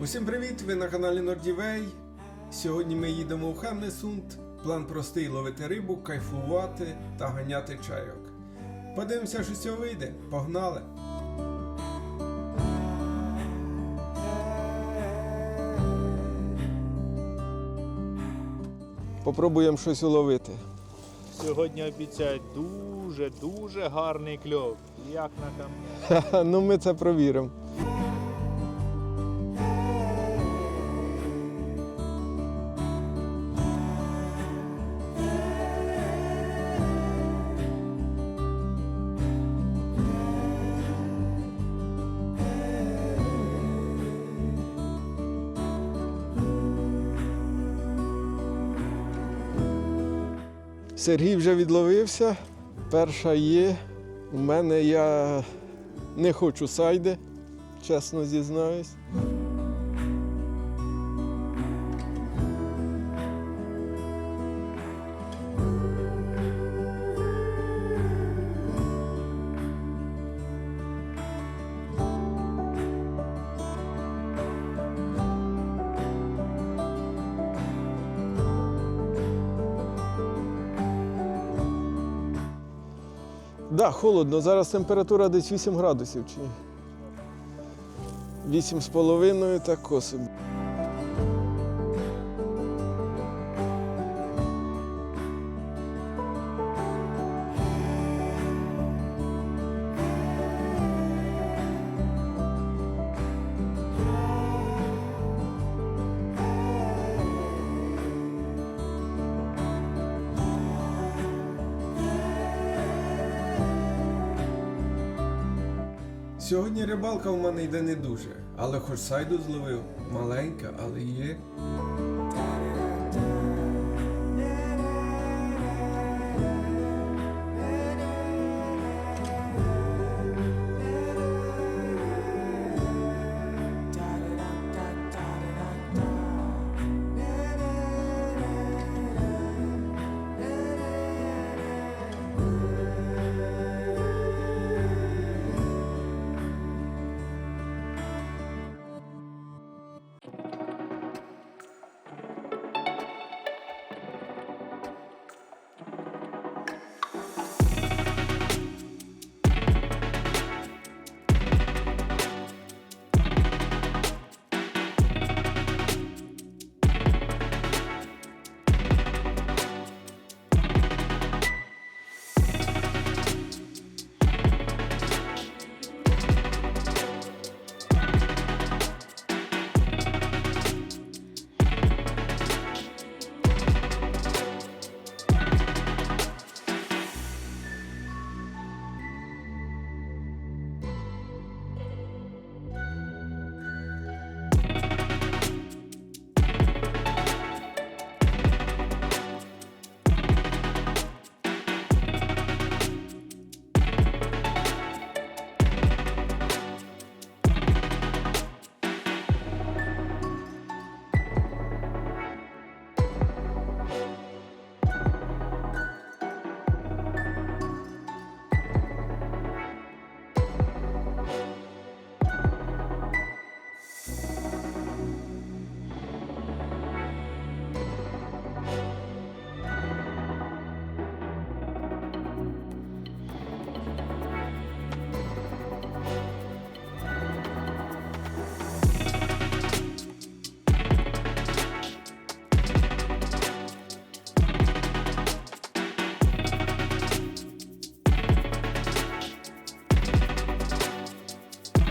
Усім привіт! Ви на каналі Нордівей. Сьогодні ми їдемо у Хемнесунд. План простий ловити рибу, кайфувати та ганяти чайок. Подивимося, що з цього вийде. Погнали! Попробуємо щось уловити. Сьогодні обіцяють дуже дуже гарний кльов. Як на камні. ну ми це провіримо. Сергій вже відловився. Перша є. У мене я не хочу сайди, чесно зізнаюсь. Да, холодно. Зараз температура десь 8 градусів чи ні? 8 так косо. Сьогодні рибалка в мене йде не дуже, але хоч сайду зловив. Маленька, але є.